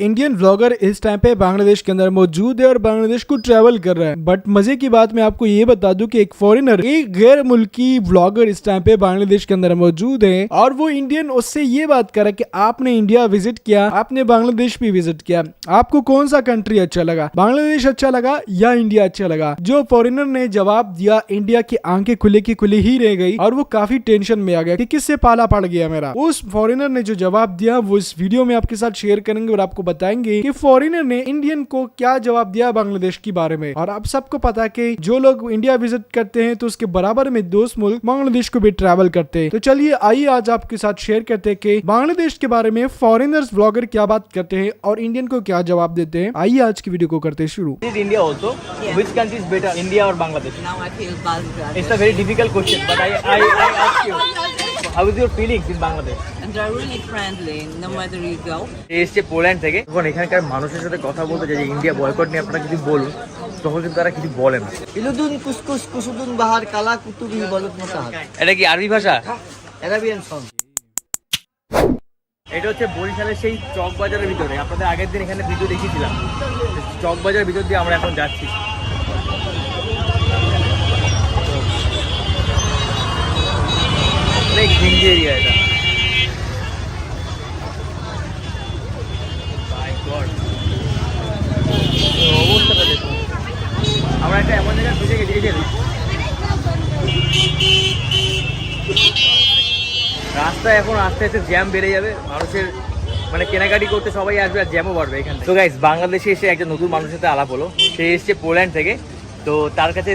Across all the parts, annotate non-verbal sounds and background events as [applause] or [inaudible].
Indian vlogger इस time पे बांग्लादेश के अंदर मौजूद है और बांग्लादेश को ट्रैवल कर रहा है। बट मज़े की बात मैं आपको ये बता दूँ कि एक फॉरेनर एक गैर मुल्की व्लॉगर इस टाइम पे बांग्लादेश के अंदर मौजूद है और वो इंडियन उससे ये बात कर रहा है कि आपने इंडिया विज़िट किया, आपने बांग्लादेश भी विज़िट किया। आपको कौन सा कंट्री अच्छा लगा? बांग्लादेश अच्छा लगा या इंडिया अच्छा लगा? जो फॉरिनर ने जवाब दिया इंडिया की आँखें खुले की खुली ही रह गई और वो काफ़ी टेंशन में आ गया कि किससे पाला पड़ गया मेरा। उस फॉरिनर ने जो जवाब दिया, वो इस वीडियो में आपके साथ शेयर करेंगे और आपको बताएँगे कि फॉरेनर ने इंडियन को क्या जवाब दिया बांग्लादेश के बारे में और आप सबको पता है कि जो लोग इंडिया विज़िट करते हैं तो उसके बराबर में दोस्त मुल्क बांग्लादेश को भी ट्रैवल करते हैं तो चलिए आइए आज आपके साथ शेयर करते हैं कि बांग्लादेश के बारे में फॉरेनर्स ब्लॉगर क्या बात करते हैं और इंडियन को क्या जवाब देते हैं आइए आज की वीडियो को करते हैं शुरू India also? Yeah. Which country is better, India or Bangladesh? Now I feel Bangladesh. It's a very difficult question, is your feelings in Bangladesh? And they're really friendly, no matter you go. এ এসছে Poland থেকে। যখন এখানকার মানুষের সাথে কথা বলতে চাই যে ইন্ডিয়া বয়কট নিয়ে আপনারা কিছু বলুন তখন কিন্তু তারা কিছু বলে না। ইলুদুন কুসকুস কুসুদুন বাহার কালা কুতুবি বলত মোতাহাত এটা কি আরবি ভাষা? Arabian song. এটা হচ্ছে বরিশালের সেই চক বাজারের ভিতরে। আপনাদের আগের দিন এখানে ভিডিও দেখিয়েছিলাম। চক বাজারের ভিতর দিয়ে আমরা এখন যাচ্ছি। অনেক ঘিঞ্জি এরিয়া এটা। অবস্থাটা দেখুন। আমরা একটা এমন জায়গায় ফেসে গেছি এই যে রাস্তায় এখন আস্তে আস্তে জ্যাম বেড়ে যাবে মানুষের মানে কেনাকাটি করতে সবাই আসবে আর জ্যামও বাড়বে এখানে তো গাইজ বাংলাদেশে এসে একটা নতুন মানুষের সাথে আলাপ হলো। সে এসছে পোল্যান্ড থেকে। তো তার কাছে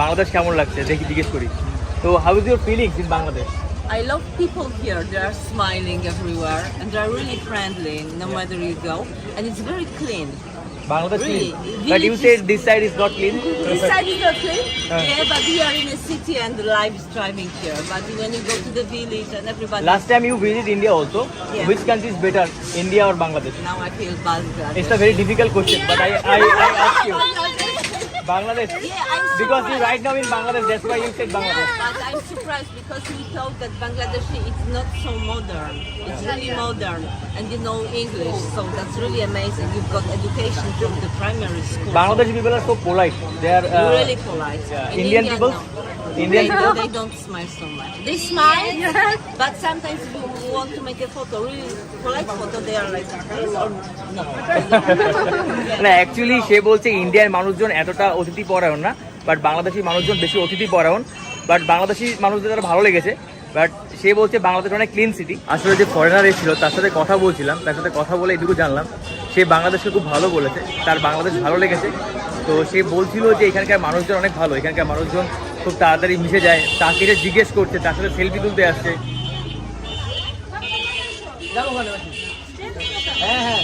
বাংলাদেশ কেমন লাগছে? দেখি জিজ্ঞেস করি। তো how is your feelings in Bangladesh I love people here. They are smiling everywhere and they are really friendly no matter you go. And it's very clean. Bangladesh Really, clean. But you say this side is not clean? This side is not clean. Uh. Yeah, but we are in a city and the life is thriving here. But when you go to the village and everybody. Last time you visited India also, Yeah. which country is better, India or Bangladesh? now I feel bad. It's a very difficult question, but I, I, I ask you. Bangladesh. Yeah, I'm surprised. Because you right now in Bangladesh, that's why you said Bangladesh. Yeah, but I'm surprised because we thought that Bangladeshi is not so modern. It's really modern, and you know English, so that's really amazing. You've got education from the primary school. Bangladeshi people are so polite. They are uh, really polite. Yeah. Indian, people. No. Indian they, they don't smile so much. They smile, but sometimes we want to make a photo, really polite photo. They are like this or no. [laughs] না actually সে বলছে ইন্ডিয়ার মানুষজন এতটা অতিথি পরায়ণ না but Bangladeshi মানুষজন বেশি অতিথি পরায়ণ বাট বাংলাদেশি মানুষদের তারা ভালো লেগেছে বাট সে বলছে বাংলাদেশ অনেক ক্লিন সিটি আসলে যে ফরেনার এসেছিল তার সাথে কথা বলছিলাম তার সাথে কথা বলে এটুকু জানলাম সে বাংলাদেশকে খুব ভালো বলেছে তার বাংলাদেশ ভালো লেগেছে তো সে বলছিল যে এখানকার মানুষজন অনেক ভালো এখানকার মানুষজন খুব তাড়াতাড়ি মিশে যায়। তাকে যে জিজ্ঞেস করছে তার সাথে সেলফি তুলতে আসছে। হ্যাঁ হ্যাঁ।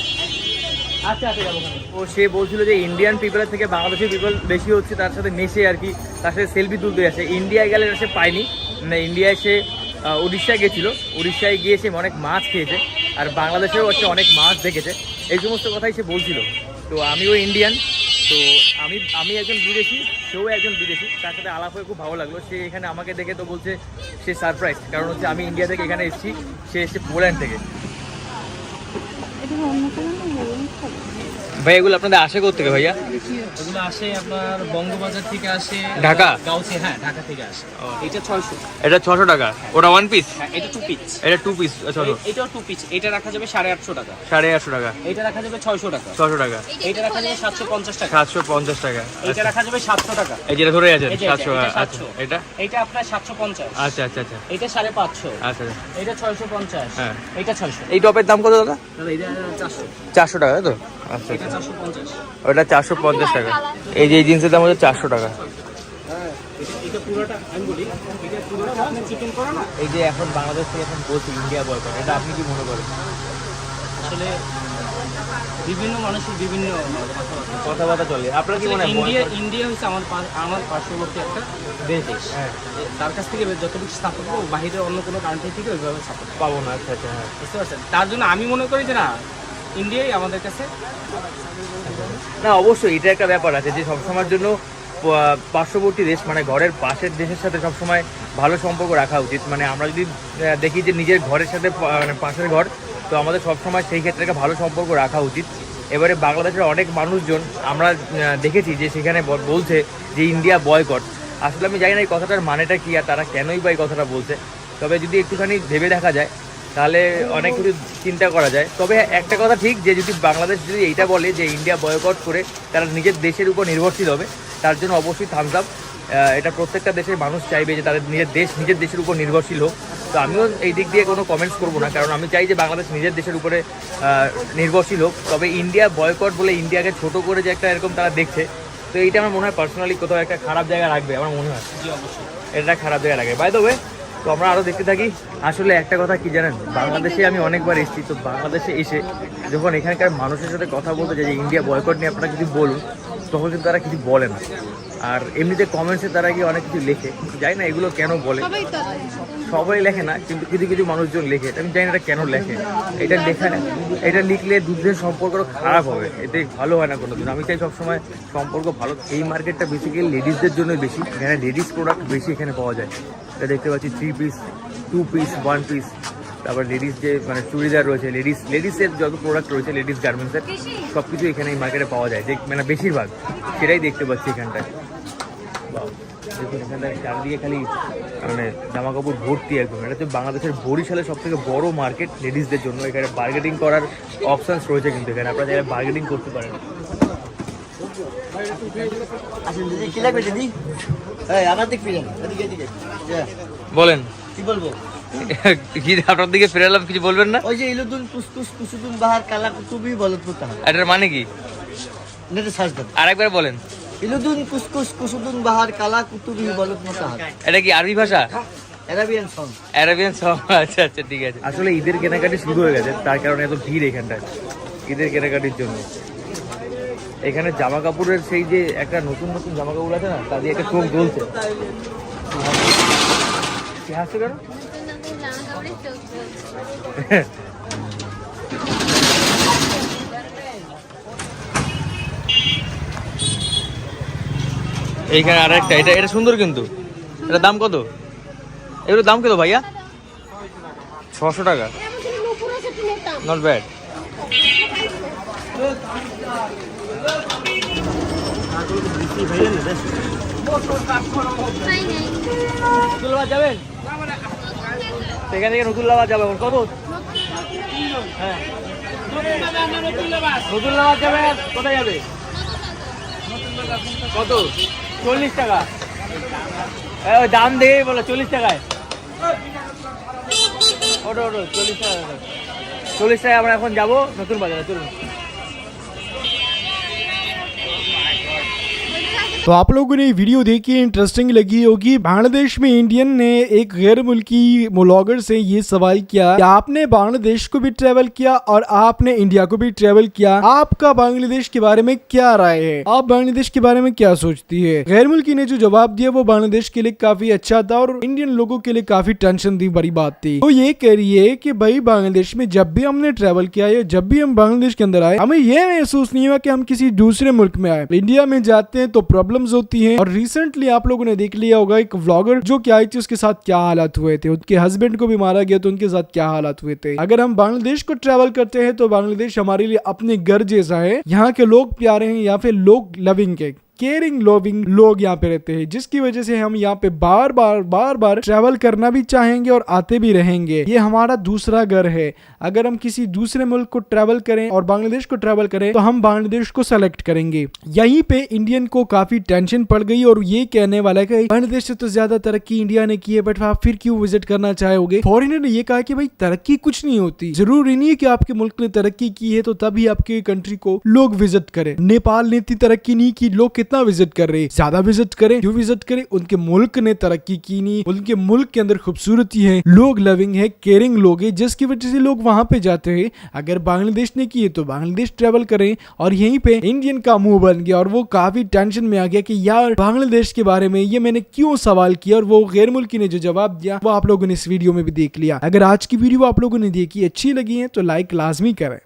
আচ্ছা আচ্ছা যাব ও সে বলছিল যে ইন্ডিয়ান পিপলের থেকে বাংলাদেশি পিপল বেশি হচ্ছে তার সাথে মেশে আর কি তার সাথে সেলফি তুলতে আসে। ইন্ডিয়ায় গেলে সে পায়নি। মানে ইন্ডিয়ায় সে উড়িষ্যায় গেছিল। উড়িষ্যায় গিয়ে সে অনেক মাছ খেয়েছে। আর বাংলাদেশেও হচ্ছে অনেক মাছ দেখেছে। এই সমস্ত কথাই সে বলছিল। তো আমিও ইন্ডিয়ান তো আমি আমি একজন বিদেশি, সেও একজন বিদেশি, তার সাথে আলাপ হয়ে খুব ভালো লাগল। সে এখানে আমাকে দেখে তো বলছে সে সারপ্রাইজ কারণ হচ্ছে আমি ইন্ডিয়া থেকে এখানে এসেছি, সে এসেছে পোল্যান্ড থেকে। ভাই এগুলো আপনাদের আসে থেকে ভাইয়া? এগুলো আসে আপনার বঙ্গবাজার থেকে আসে ঢাকা? গাউসি হ্যাঁ ঢাকা থেকে আসে। এটা ছয়শো। এটা ছশো টাকা? ওটা ওয়ান পিস হ্যাঁ এটা টু পিস এটা টু পিস ছশো। এটাও টু পিস এটা রাখা যাবে সাড়ে আটশো টাকা। সাড়ে আটশো টাকা। এটা রাখা যাবে ছয়শো টাকা। ছশো টাকা। এটা রাখা যাবে সাতশো পঞ্চাশ টাকা। সাতশো পঞ্চাশ টাকা। এটা রাখা যাবে সাতশো টাকা। এই যেটা ধরে আছেন এই সাতশো আচ্ছা এটা? এটা আপনার সাতশো পঞ্চাশ। আচ্ছা আচ্ছা আচ্ছা। এটা সাড়ে পাঁচশো। আচ্ছা এটা ছয়শো পঞ্চাশ। হ্যাঁ। এটা ছয়শো। এই টপের দাম কত দাদা এটা চারশো। টাকা তো? আচ্ছা আচ্ছা। ওটা চারশো পঞ্চাশ টাকা। এই যে এই জিন্সের দাম হচ্ছে চারশো টাকা। এই যে এখন বাংলাদেশ থেকে এখন বলছে ইন্ডিয়া বয়কট এটা আপনি কি মনে করেন? আসলে বিভিন্ন মানুষের বিভিন্ন কথাবার্তা চলে। আপনার কি মনে হয় ইন্ডিয়া ইন্ডিয়া হচ্ছে আমার আমার পার্শ্ববর্তী একটা দেশ হ্যাঁ। তার কাছ থেকে যতটুকু সাপোর্ট পাবো বাহিরের অন্য কোনো কান্ট্রি থেকে ওইভাবে সাপোর্ট পাবো না আচ্ছা আচ্ছা হ্যাঁ। বুঝতে পারছেন? তার জন্য আমি মনে করি যে না ইন্ডিয়াই আমাদের কাছে না অবশ্যই এটা একটা ব্যাপার আছে যে সবসময়ের জন্য পার্শ্ববর্তী দেশ মানে ঘরের পাশের দেশের সাথে সবসময় ভালো সম্পর্ক রাখা উচিত। মানে আমরা যদি দেখি যে নিজের ঘরের সাথে মানে পাশের ঘর তো আমাদের সবসময় সেই ক্ষেত্রে ভালো সম্পর্ক রাখা উচিত। এবারে বাংলাদেশের অনেক মানুষজন আমরা দেখেছি যে সেখানে বলছে যে ইন্ডিয়া বয়কট আসলে আমি জানি না এই কথাটার মানেটা কী আর তারা কেনই বা এই কথাটা বলছে। তবে যদি একটুখানি ভেবে দেখা যায়, তাহলে অনেক কিছু চিন্তা করা যায়। তবে একটা কথা ঠিক যে যদি বাংলাদেশ যদি এইটা বলে যে ইন্ডিয়া বয়কট করে তারা নিজের দেশের উপর নির্ভরশীল হবে, তার জন্য অবশ্যই থামস আপ এটা প্রত্যেকটা দেশের মানুষ চাইবে যে তাদের নিজের দেশ নিজের দেশের উপর নির্ভরশীল হোক। তো আমিও এই দিক দিয়ে কোনো কমেন্টস করব না কারণ আমি চাই যে বাংলাদেশ নিজের দেশের উপরে নির্ভরশীল হোক। তবে ইন্ডিয়া বয়কট বলে ইন্ডিয়াকে ছোট করে যে একটা এরকম তারা দেখছে তো এইটা আমার মনে হয় পার্সোনালি কোথাও একটা খারাপ জায়গা রাখবে আমার মনে হয়। এটা খারাপ জায়গা রাখবে। বাই দ্য ওয়ে তো আমরা আরও দেখতে থাকি। আসলে একটা কথা কি জানেন? বাংলাদেশে আমি অনেকবার এসেছি তো বাংলাদেশে এসে যখন এখানকার মানুষের সাথে কথা বলতে যে ইন্ডিয়া বয়কট নিয়ে আপনারা কিছু বলুন তখন কিন্তু তারা কিছু বলে না। আর এমনিতে কমেন্টসে তারা গিয়ে অনেক কিছু লেখে। জানি না এগুলো কেন বলে। সবাই লেখে না কিন্তু কিছু কিছু মানুষজন লেখে। আমি জানি না এটা কেন লেখে। এটা লেখা এটা লিখলে দুধের সম্পর্ক খারাপ হবে। এতে ভালো হয় না কোনো দিন আমি চাই সবসময় সম্পর্ক ভালো। এই মার্কেটটা বেসিক্যালি লেডিসদের জন্যই বেশি। এখানে লেডিস প্রোডাক্ট বেশি এখানে পাওয়া যায়। এটা দেখতে পাচ্ছি three piece two piece one piece তারপর লেডিস যে মানে চুড়িদার রয়েছে লেডিস লেডিসের যত প্রোডাক্ট রয়েছে লেডিস গার্মেন্টসের সব কিছু এখানে এই মার্কেটে পাওয়া যায়। যে মানে বেশিরভাগ সেটাই দেখতে পাচ্ছি এখানটায়। চারদিকে খালি মানে জামা কাপড় ভর্তি একদম। এটা হচ্ছে বাংলাদেশের বরিশালের সব থেকে বড় মার্কেট লেডিসদের জন্য। এখানে বার্গেটিং করার অপশানস রয়েছে কিন্তু এখানে। আপনারা যারা বার্গেটিং করতে পারেন। বলেন। কি বলব কি আপনার দিকে ফেরালাম কিছু বলবেন না? ওই যে ইলুদুন কুসকুস কুসুদুন বাহার কালা কুতুবি বলত তাহা এটার মানে কি? আরেকবার বলেন। ইলুদুন কুসকুস কুসুদুন বাহার কালা কুতুবি বলত তাহা এটা কি আরবি ভাষা? Arabian song. অ্যারাবিয়ান সং আচ্ছা আচ্ছা ঠিক আছে। আসলে ঈদের কেনাকাটি শুরু হয়ে গেছে তার কারণে এত ভিড় এখানটায়। ঈদের কেনাকাটির জন্য। এখানে জামা কাপড়ের সেই যে একটা নতুন নতুন জামা কাপড় আছে না তা দিয়ে একটা চোখ জ্বলছে। কি হাসছো কেন এইখানে আর একটা এটা এটা সুন্দর কিন্তু। এটার দাম কত? এগুলোর দাম কত ভাইয়া? ছশো টাকা। নট ব্যাড থেকে কত? হ্যাঁ। কোথায় যাবে? কত? চল্লিশ টাকা। হ্যাঁ দাম দেখেই বলো, চল্লিশ টাকায়। ওটো ওটো চল্লিশ টাকা। চল্লিশ টাকায় আমরা এখন যাব নতুন বাজারে, চলুন। तो आप लोगों ने वीडियो देखी इंटरेस्टिंग लगी होगी। बांग्लादेश में इंडियन ने एक गैर मुल्की ब्लॉगर से ये सवाल किया, कि आपने बांग्लादेश को भी ट्रेवल किया और आपने इंडिया को भी ट्रेवल किया। आपका बांग्लादेश के बारे में क्या राय है? आप बांग्लादेश के बारे में क्या सोचती है? गैर मुल्की ने जो जवाब दिया, वो बांग्लादेश के लिए काफ़ी अच्छा था और इंडियन लोगों के लिए काफ़ी टेंशन दी बड़ी बात थी। तो ये कह रही है कि भाई, बांग्लादेश में जब भी हमने ट्रेवल किया या जब भी हम बांग्लादेश के अंदर आए, हमें यह महसूस नहीं हुआ की हम किसी दूसरे मुल्क में आए। इंडिया में जाते हैं तो प्रॉब्लम्स होती हैं। और रिसेंटली आप लोगों ने देख लिया होगा एक व्लॉगर जो क्या आई थी, उसके साथ क्या हालात हुए थे? उनके हस्बैंड को भी मारा गया तो उनके साथ क्या हालात हुए थे? अगर हम बांग्लादेश को ट्रेवल करते हैं तो बांग्लादेश हमारे लिए अपने घर जैसा है। यहाँ के लोग प्यारे हैं या फिर लोग लविंग है। केयरिंग लोविंग लोग यहाँ पे रहते हैं, जिसकी वजह से हम यहाँ पे बार बार बार बार ट्रैवल करना भी चाहेंगे और आते भी रहेंगे। ये हमारा दूसरा घर है। अगर हम किसी दूसरे मुल्क को ट्रैवल करें और बांग्लादेश को ट्रैवल करें तो हम बांग्लादेश को सेलेक्ट करेंगे। यहीं पे इंडियन को काफ़ी टेंशन पड़ गई और ये कहने वाला है कि बांग्लादेश से तो ज़्यादा तरक्की इंडिया ने की है बट आप फिर क्यों विज़िट करना चाहोगे? फॉरिनर ने ये कहा कि भाई, तरक्की कुछ नहीं होती। ज़रूरी नहीं है कि आपके मुल्क ने तरक्की की है तो तभी आपके कंट्री को लोग विज़िट करें। नेपाल ने इतनी तरक्की नहीं की, लोग कितना विज़िट कर रहे, ज़्यादा विज़िट करें, क्यों विज़िट करें? उनके मुल्क ने तरक्की की नहीं उनके मुल्क के अंदर खूबसूरती है, लोग लविंग है केयरिंग लोग है, जिसकी वजह से लोग वहाँ पे जाते हैं। अगर बांग्लादेश ने की है तो बांग्लादेश ट्रेवल करें और यहीं पे इंडियन का मुँह बन गया और वो काफ़ी टेंशन में आ गया कि यार, बांग्लादेश के बारे में ये मैंने क्यों सवाल किया और वो गैर मुल्की ने जो जवाब दिया, वो आप लोगों ने इस वीडियो में भी देख लिया। अगर आज की वीडियो आप लोगों ने देखी, अच्छी लगी है तो लाइक लाजमी करें।